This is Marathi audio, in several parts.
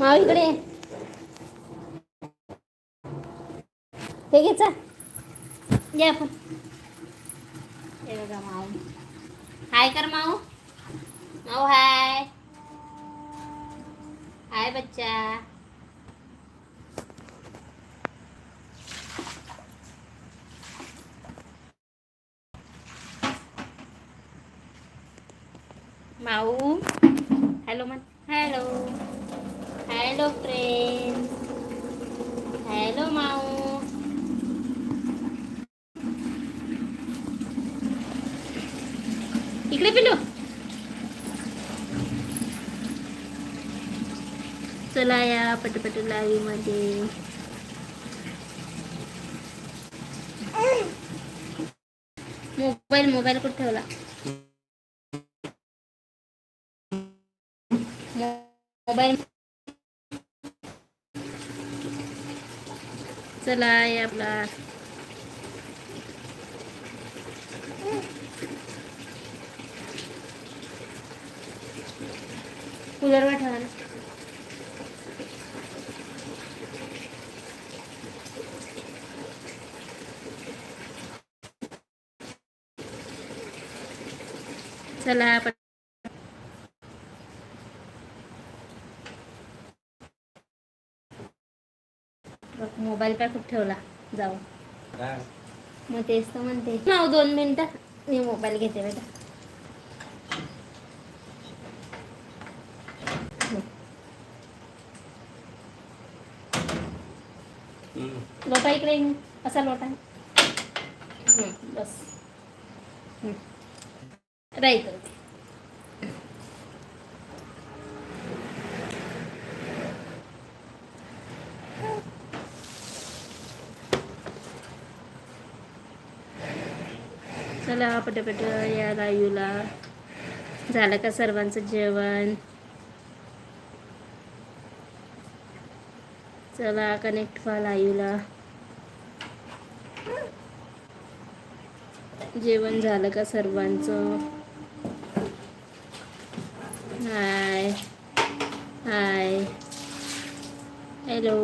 माव इकडे ये. हे घे चल. आपण. हे बघा माऊ हाय कर माऊ माऊ हाय. हाय बच्चा. माऊ. हॅलो म्हण हॅलो. हॅलो फ्रेंड हॅलो माऊ इकडे पिलो चला या पटपट लाईव्हमध्ये मोबाईल मोबाईल कुठे ठेवला मोबाईल चला या आपला कूलरवर ठेवा ना चला मोबाईल कुठे ठेवला? जाऊ. मग तेच तर म्हणते. नाव दोन मिनिटं. मी मोबाईल घेते बेटा. लोटा इकडे. असा लोटा. बस. राईट. चला पटपट या लाईव्हला झालं का सर्वांचं जेवण? चला कनेक्ट व्हा लाईव्हला जेवण झालं का सर्वांचं? Hi. Hi. Hello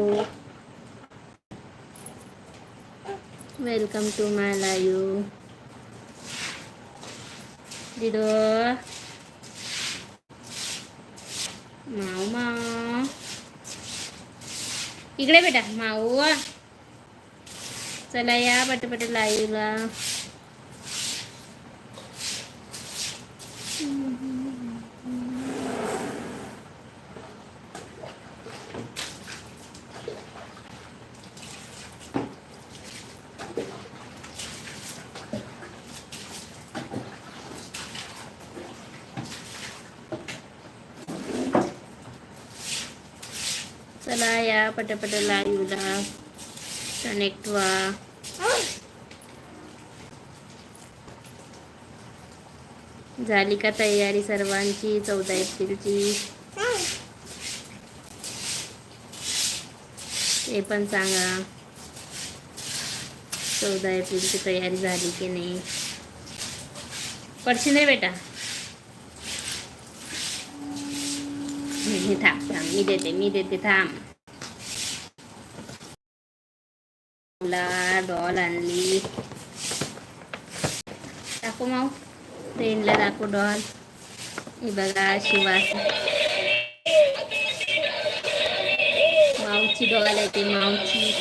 welcome to my live दिदो माऊ माऊ इकडे बेटा माऊ चला या पटपट लाईव्हला चला या पटपट लाईव्हला कनेक्ट व्हा झाली का तयारी सर्वांची? चौदा एप्रिलची. ते पण सांगा. चौदा एप्रिलची तयारी झाली की नाही? पडशील रे बेटा. थांब थांब. मी देते मी देते थांब. मला डॉल आणली. दाखव माऊ ट्रेनला दाखव डॉल. हे बघा शिवास माऊची डॉल आहे ते माऊची.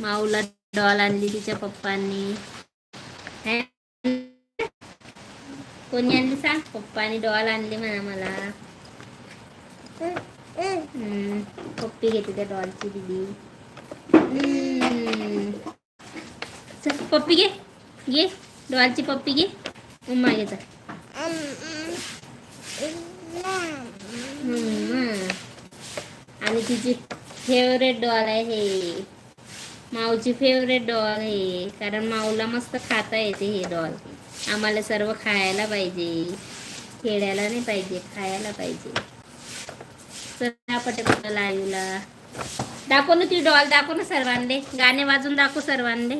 माऊला डॉल आणली तिच्या पप्पांनी. कोणी आणली सांग? पप्पानी डॉल आणली म्हणा मला. हम्म, पप्पी घेते त्या डॉलची दिदी. हम्म. चल पप्पी घे. घे. डॉलची पप्पी घे. उम्मा घे चल. आणि तिची फेवरेट डॉल आहे हे. माऊची फेवरेट डॉल आहे. कारण माऊला मस्त खाता येते हे डॉल आम्हाला सर्व खायला पाहिजे. खेळायला नाही पाहिजे खायला पाहिजे. चला पटपट लाईवला दाखव ना ती डॉल दाखव ना सर्वांले. गाणे वाजून दाखव सर्वांले.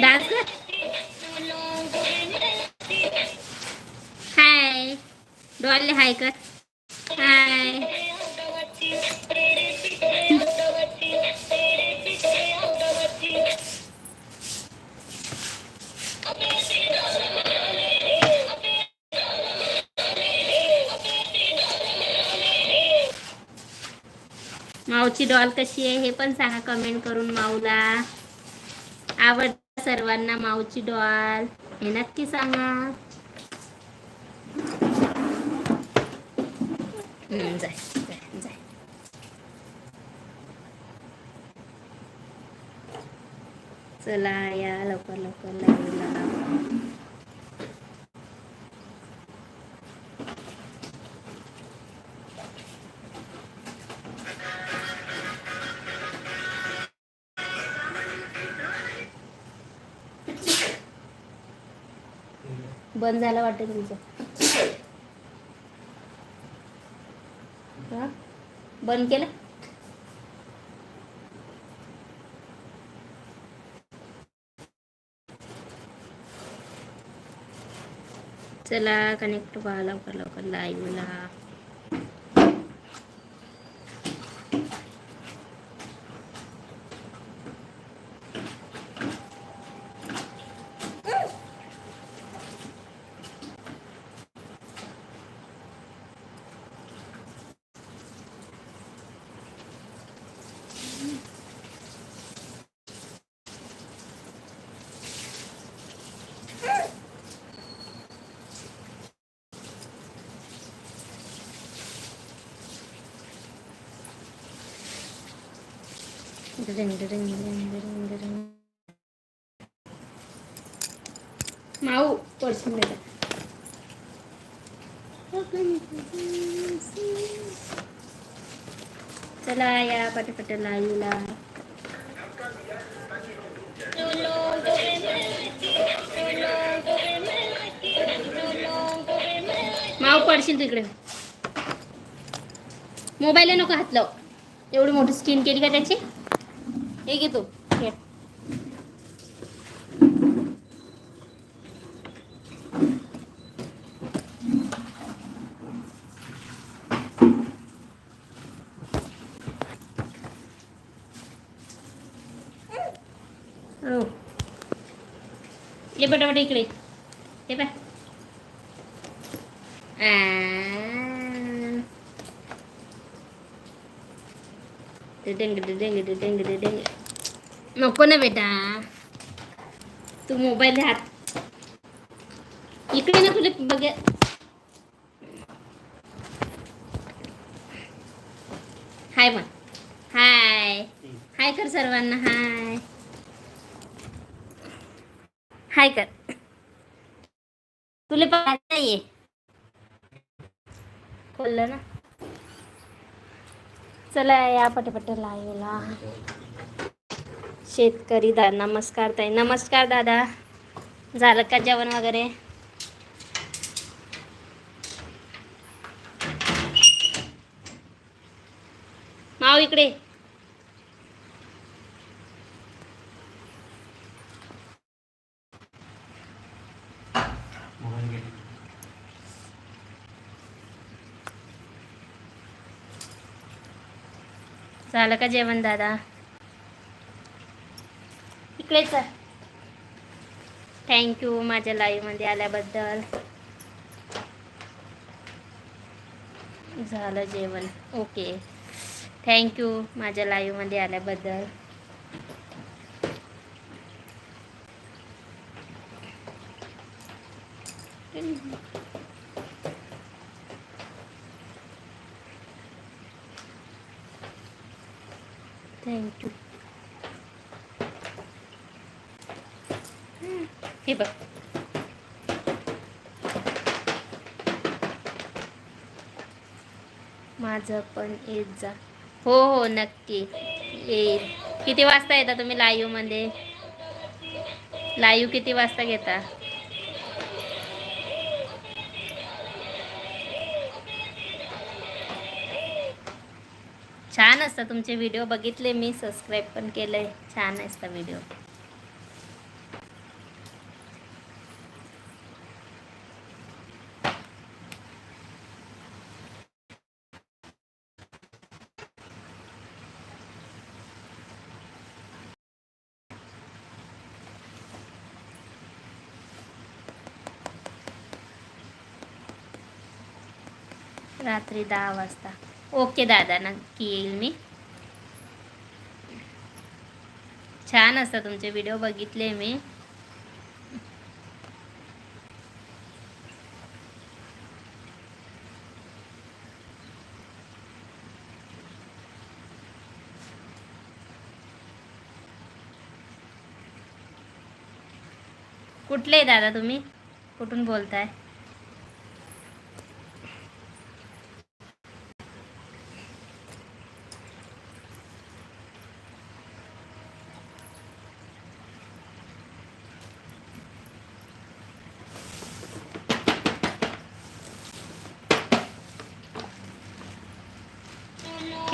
डान्स कर. हाय. डॉलले हाय कर. हाय. माऊची डॉल कशी आहे हे पण सांगा कमेंट करून माऊला. आवड सर्वांना माऊची डॉल. हे नक्की सांगा. जाय जाय चला या लवकर लवकर लावला बंद झालं वाटतं तुमचं. बंद केलं? चला कनेक्ट व्हा लवकर लवकर. लाईव्हला माऊ पर्सून चला या पटपट लाईला. माऊ पडशील तिकडे मोबाईल नको हात लाव. एवढी मोठी स्क्रीन केली का त्याची? हे घे तू खेळ हो ये बटाबट इकडे हे पाय आ. डिडिंग, डिडिंग, डिडिंग, डिडिंग. नको ना बेटा. तू मोबाईल हात. इकडे ना तुला बघ. हाय मग हाय हाय कर सर्वांना. हाय हाय कर. तुला पाहायचं ये खोललं ना. चला या पटपट लाईव्हला. शेतकरी दा नमस्कार ताई. नमस्कार दादा. झालं का जेवण वगैरे? माव इकडे. झालं का जेवण दादा? इकडेच थँक्यू माझ्या लाईव्हमध्ये आल्याबद्दल. झालं जेवण. ओके थँक्यू माझ्या लाईव्हमध्ये आल्याबद्दल थँक्यू हे बघ. माझं पण येत जा. हो हो नक्की. येईल. किती वाजता येता तुम्ही लाईव्हमध्ये? लाईव्ह किती वाजता घेता? छान असतं तुमचे व्हिडिओ बघितले मी सबस्क्राईब पण केलंय. छान असतं व्हिडिओ. रात्री दहा वाजता. ओके दादा नक्की येईल मी. छान असतात तुमचे व्हिडिओ बघितले मी. कुठले दादा तुम्ही? कुठून बोलताय?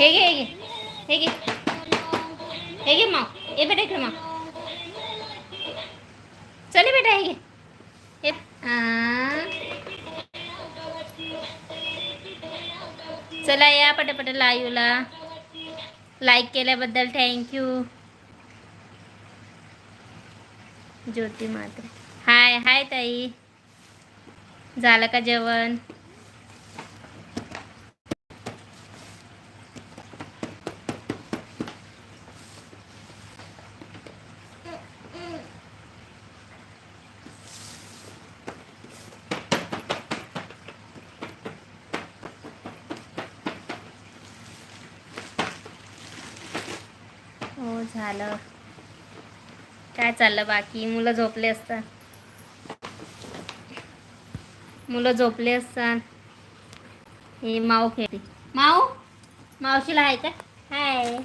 हे घे हे घे हे घे हे घे माव ये बेटा इकडे माव चले बेटा हे घे हे आ. चला या पटापट लाईव्हला लाईक केल्याबद्दल थँक्यू ज्योती मात्रे हाय हाय ताई। झालं का जेवण हो झालं चाललं बाकी मुलं झोपले असतात. मुलं झोपले असतात. हे माऊ खेळते. माऊ? मावशीला आहे का? हाय.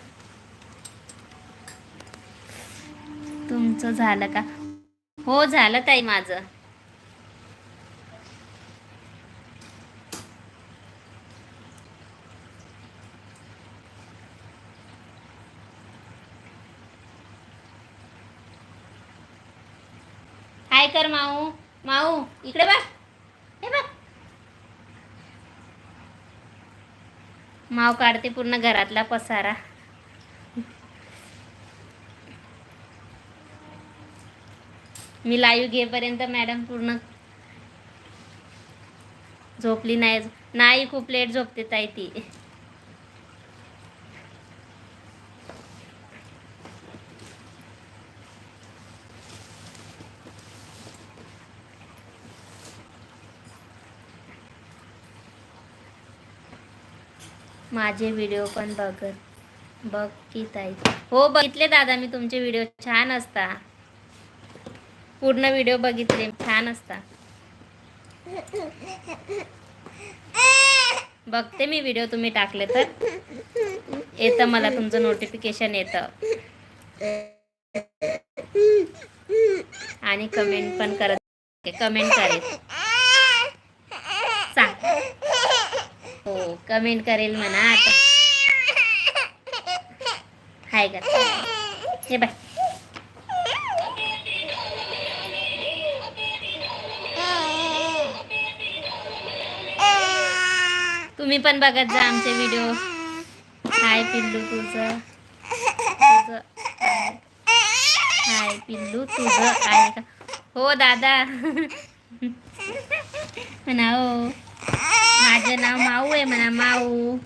तुमचं झालं का? हो झालं ताई माझं. कर माऊ. माऊ इकडे बघ. हे बघ. माव काढते पूर्ण घरातला पसारा. मी लाईव्ह घेपर्यंत मॅडम पूर्ण झोपली नाही. नाही खूप लेट झोपते ताई ती. माझे व्हिडिओ पण बघत बघ की ताई. हो बघितले दादा मी तुमचे व्हिडिओ. छान असता. पूर्ण व्हिडिओ बघितले. छान असता. बघते मी व्हिडिओ. तुम्ही टाकले तर. येतं मला तुमचं नोटिफिकेशन येतं. आणि कमेंट पण करत कमेंट करेल हो कमेंट करेल म्हणा आता. हाय का हे बाय तुम्ही पण बघत जा आमचे व्हिडिओ हाय पिल्लू तुझं. तुझं हाय पिल्लू तुझं आहे का? हो दादा. म्हणा हो. माझं नाव माऊ आहे म्हणा माऊ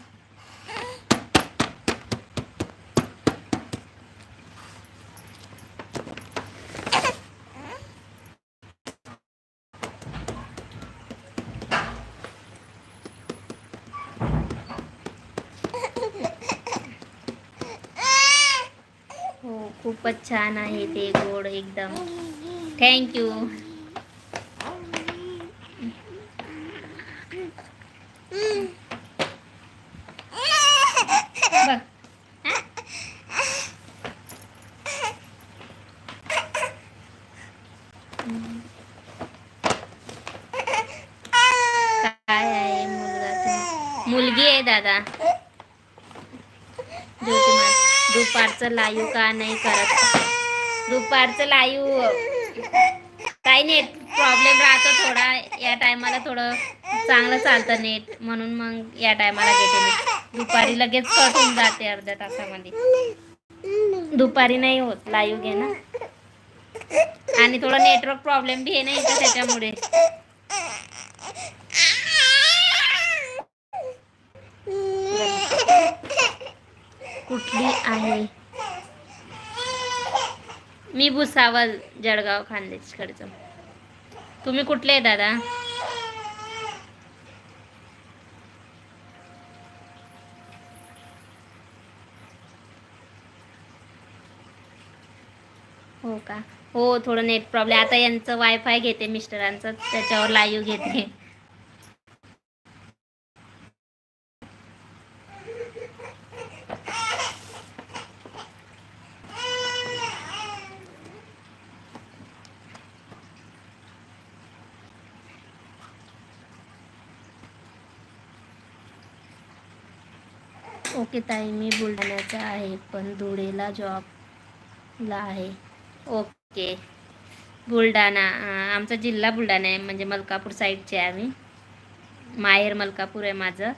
हो खूपच छान आहे ते गोड एकदम थँक्यू बघ. काय आहे मुलगा मुलगी आहे दादा. दुपारचं लाईव का नाही करत? दुपारचं लाईव काही नेट प्रॉब्लेम राहतो थोडा. या टायमाला थोडं चांगलं चालतं नेट. म्हणून मग या टायमाला घेते मी. दुपारी लगेच कट होऊन जाते अर्ध्या तासामध्ये. दुपारी नाही होत लाईव्ह घेणं आणि थोडा नेटवर्क प्रॉब्लेम बी आहे नाही का त्याच्यामुळे. कुठली आहे? मी भुसावल जळगाव खानदेशकडचं. तुम्ही कुठले आहे दादा? हो का? हो थोडं नेट प्रॉब्लेम. आता यांचं वायफाय घेते मिस्टरांचं. त्याच्यावर लाईव्ह घेते. ओके ताई मी बुलढाण्याचा आहे पण धुळेला जॉबला आहे. ओके. बुलढाणा आमचा जिल्हा बुलढाणा आहे म्हणजे मलकापूर साईडचे आहे आम्ही. माहेर मलकापूर आहे माझं.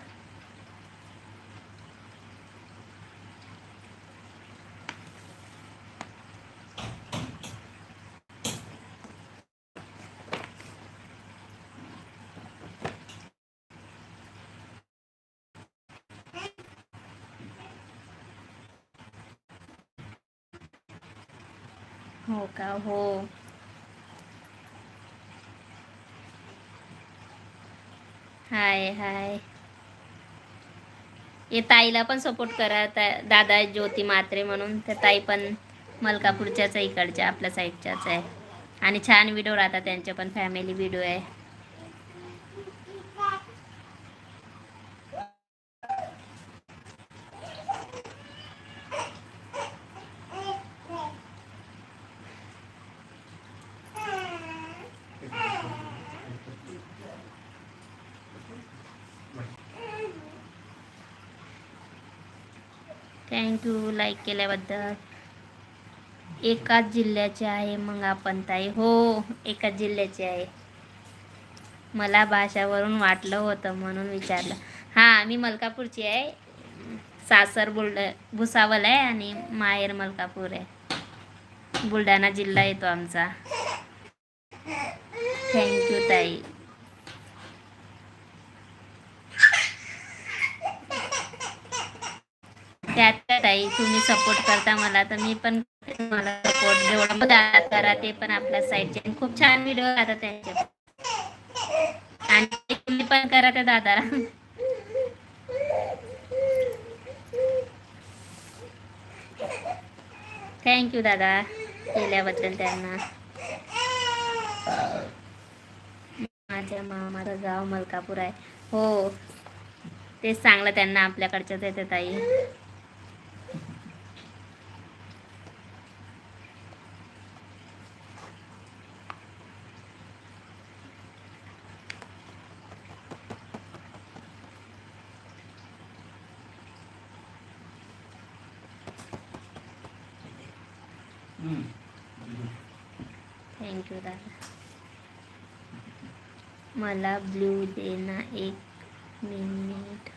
हो. हाय हाय. ये ताईला पण सपोर्ट करा. दादा ज्योती मात्रे म्हणून. तर ताई पण मलकापूरच्याच इकडच्या आपल्या साईडच्याच आहे. आणि छान व्हिडिओ राहतात त्यांचे पण फॅमिली व्हिडिओ आहे. थँक्यू लाईक केल्याबद्दल. एकाच जिल्ह्याचे आहे मग आपण ताई. हो एकाच जिल्ह्याचे आहे. मला भाषावरून वाटलं होतं म्हणून विचारलं. हां मी मलकापूरची आहे. सासर बुलड भुसावल आहे आणि माहेर मलकापूर आहे. बुलढाणा जिल्हा येतो आमचा. थँक्यू ताई. त्यात ताई. तुम्ही सपोर्ट करता मला. तर मी पण तुम्हाला सपोर्ट जेवढा मदत करा ते पण आपल्या साईडचे खूप छान व्हिडिओ राहतात त्यांचे. आणि तुम्ही पण करा त्या दादाला. थँक्यू दादा केल्याबद्दल त्यांना. माझ्या मामाचं गाव मलकापूर आहे. हो. तेच चांगलं त्यांना आपल्याकडच्याच देते ताई थँक्यू दादा मला ब्ल्यू दे ना एक मिनिट.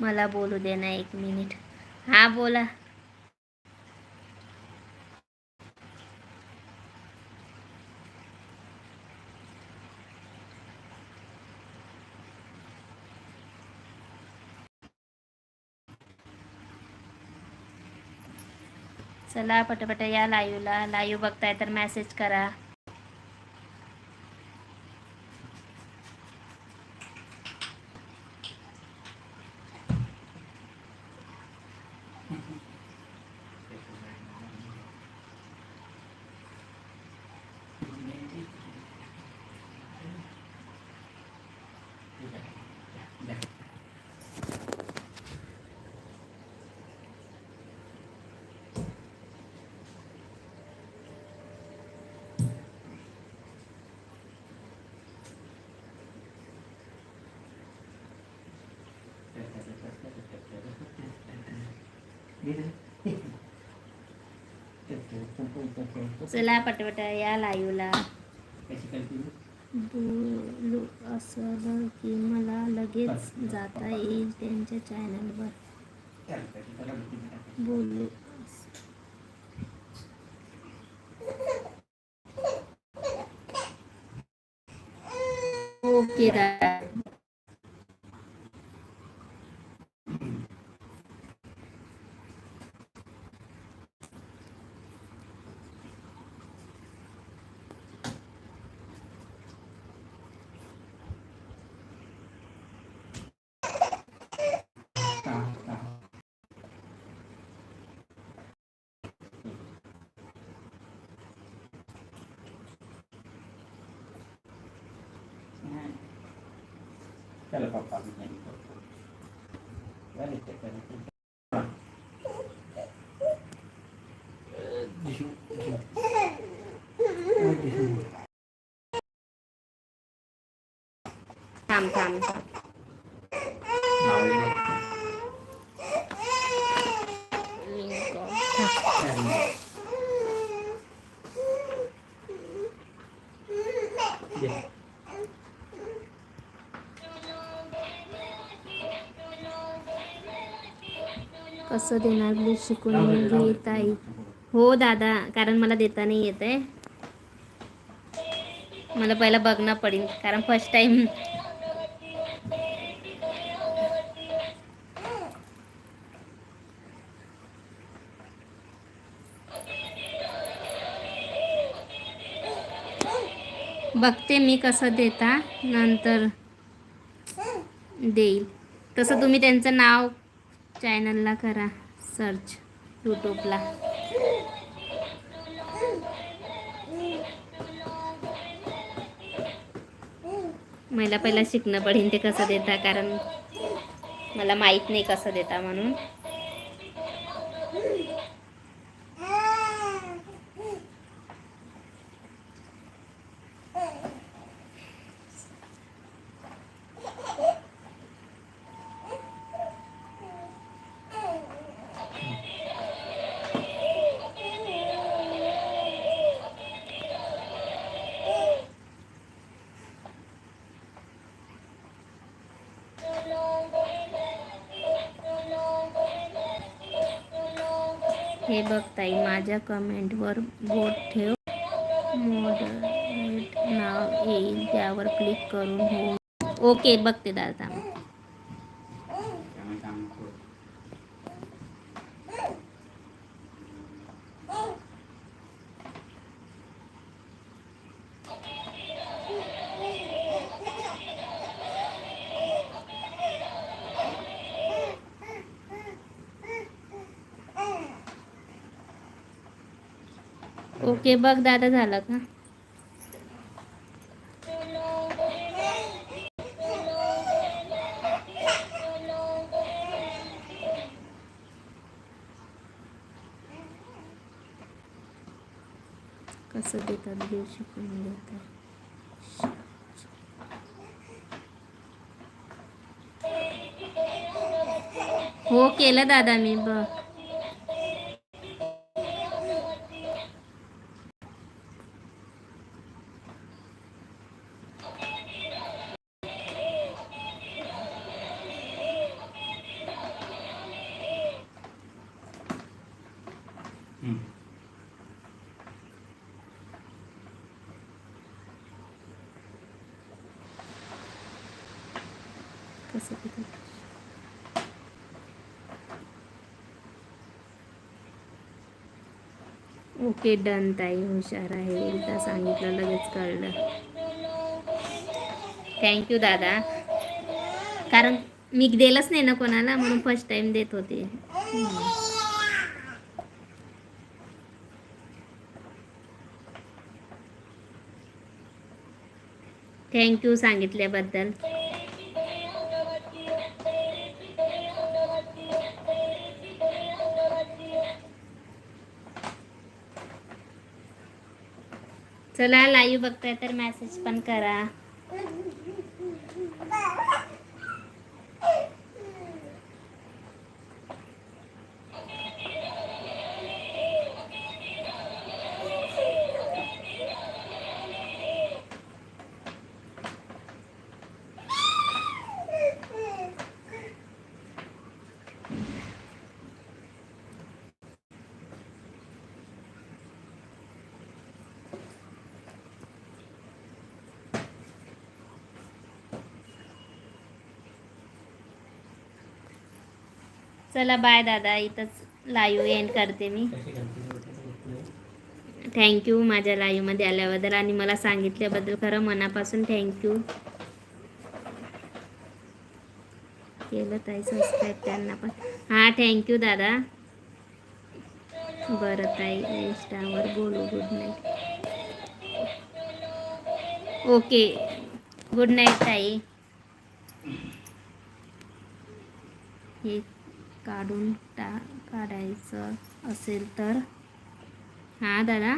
मला बोलू दे ना एक मिनिट. हा बोला. चला पटापट या लाईव्हला लाईव्ह बघताय तर मेसेज करा. चला पटापट या लाईव्हला बोलू असं की मला लगेच जाता येईल त्यांच्या चॅनलवर बोलू ओके दादा. चला पप्पा भी नहीं करतो चल इथे चल इथे. दिशू, दिशू. कसं देणार प्लीज शिकून घे ताई. हो दादा कारण मला देता नाही येत आहे मला पहिला बघणं पडेल कारण फर्स्ट टाइम बघते मी कसं देता नंतर देईल. तसं तुम्ही त्यांचं नाव चॅनलला करा सर्च यूट्यूबला मला पहिला शिकणं पडेल ते कसं देता कारण मला माहीत नाही कसं देता म्हणून. हे बघ ताई माझ्या कमेंटवर बोट ठेव. मॉडरेट नाव येईल त्यावर क्लिक करून हो ओके बघते दादा. ओके बघ दादा झालं का? कसं देतात देव शिकून देतात हो केलं दादा मी बघ. कसं देतात ओके डन ताई हुशार आहे. एकदा सांगितलं लगेच कळलं. थँक्यू दादा. कारण मी दिलंच नाही ना कोणाला म्हणून फर्स्ट टाइम देत होते. थँक्यू सांगितल्याबद्दल. चला लाईव्ह बघताय तर मेसेज पण करा. चला बाय दादा. इथंच लाईव्ह एंड करते मी. थँक्यू माझ्या लाईव्हमध्ये आल्याबद्दल आणि मला सांगितल्याबद्दल खरं मनापासून थँक्यू केलं ताई सबस्क्राईब त्यांना पण. हां थँक्यू दादा. बरं ताई इंस्टावर बोलू. Good night okay good night ताई. हे काढून टा काढायचं असेल तर. हां दादा?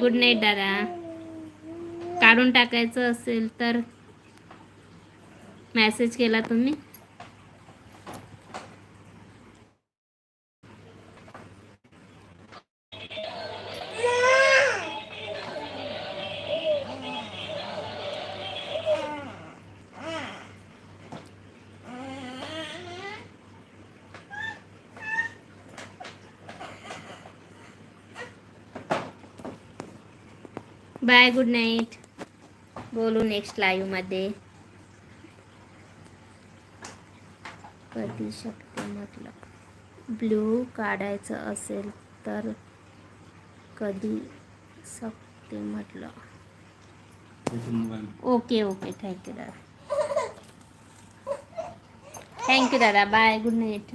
गुड नाईट दादा. काढून टाकायचं असेल तर मॅसेज केला तुम्ही. Bye good night. बोलू नेक्स्ट लाईव्हमध्ये कधी शकते म्हटलं? ब्ल्यू काढायचं असेल तर कधी शकते म्हटलं? ओके ओके थँक्यू दादा. थँक्यू दादा. Bye good night